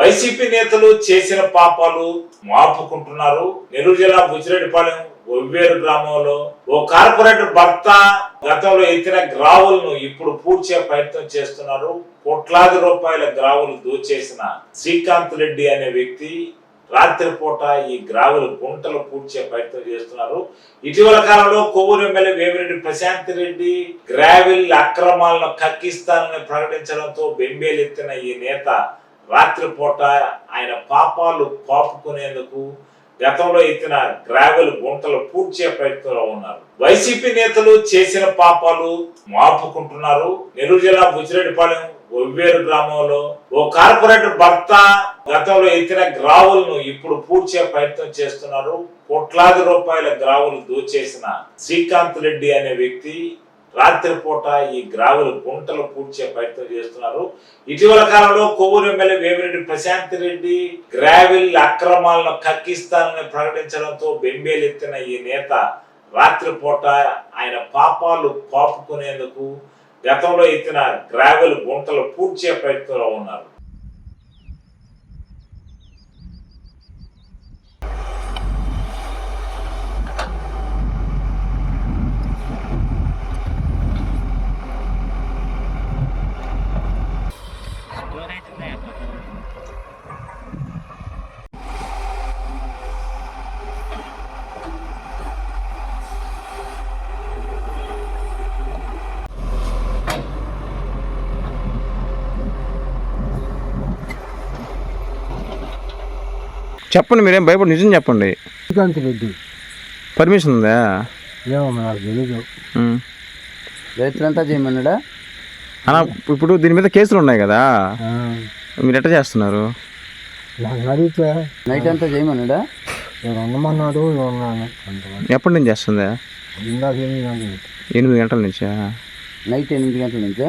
YCP నేతలు చేసిన పాపాలు మాపుకుంటున్నారు. నెల్లూరు జిల్లా బుచ్చిరెడ్డిపాలెం ఒవ్వేరు గ్రామంలో ఓ కార్పొరేటర్ భర్త గతంలో ఎత్తిన గ్రావులను ఇప్పుడు పూడ్చే ప్రయత్నం చేస్తున్నారు. కోట్లాది రూపాయల గ్రావులు దోచేసిన శ్రీకాంత్ రెడ్డి అనే వ్యక్తి రాత్రిపూట ఈ గ్రావులు గుంటలు పూడ్చే ప్రయత్నం చేస్తున్నారు. ఇటీవల కాలంలో కొవ్వూరు ఎమ్మెల్యే వేమిరెడ్డి ప్రశాంత్ రెడ్డి గ్రావిల్ అక్రమాలను కక్కిస్తానని ప్రకటించడంతో బెంబేలెత్తిన ఈ నేత రాత్రిపూట ఆయన పాపాలు కాపుకునేందుకు గతంలో ఎత్తిన గ్రావెల్ గుంటలు పూడ్చే ప్రయత్నంలో ఉన్నారు. వైసీపీ నేతలు చేసిన పాపాలు మాపుకుంటున్నారు. నెల్లూరు జిల్లా బుచ్చిరెడ్డిపాలెం ఒవ్వేరు గ్రామంలో ఓ కార్పొరేటర్ భర్త గతంలో ఎత్తిన గ్రావులను ఇప్పుడు పూడ్చే ప్రయత్నం చేస్తున్నారు. కోట్లాది రూపాయల గ్రావులు దోచేసిన శ్రీకాంత్ రెడ్డి అనే వ్యక్తి రాత్రిపూట ఈ గ్రావులు గుంటలు పూడ్చే ప్రయత్నం చేస్తున్నారు. ఇటీవల కాలంలో కొవ్వూరు ఎమ్మెల్యే వేమిరెడ్డి ప్రశాంత్ రెడ్డి గ్రావిల్ అక్రమాలను కక్కిస్తానని ప్రకటించడంతో బెంబేలెత్తిన ఈ నేత రాత్రిపూట ఆయన పాపాలు పాపుకునేందుకు గతంలో ఎత్తిన గ్రావెల్ గుంటలు పూడ్చే ప్రయత్నంలో ఉన్నారు. చెప్పండి మీరేం భయపడి నిజం చెప్పండి. శ్రీకాంత్ రెడ్డి. పర్మిషన్ ఉందా? ఏమో నాకు తెలీదు. రైతులంతా చేయమన్నాడా? అన్న ఇప్పుడు దీని మీద కేసులు ఉన్నాయి కదా. ఆ, మీరు ఎట్లా చేస్తున్నారు? నాకు అడిగితే నైట్ అంతా చేయమన్నాడా? నేను ఉండమన్నాడు ఉన్నాను అంతవరకు. ఎప్పటి నుంచి చేస్తుందా? ఇందాక ఎనిమిది గంటల నుంచా. నైట్ ఎనిమిది గంటల నుంచా?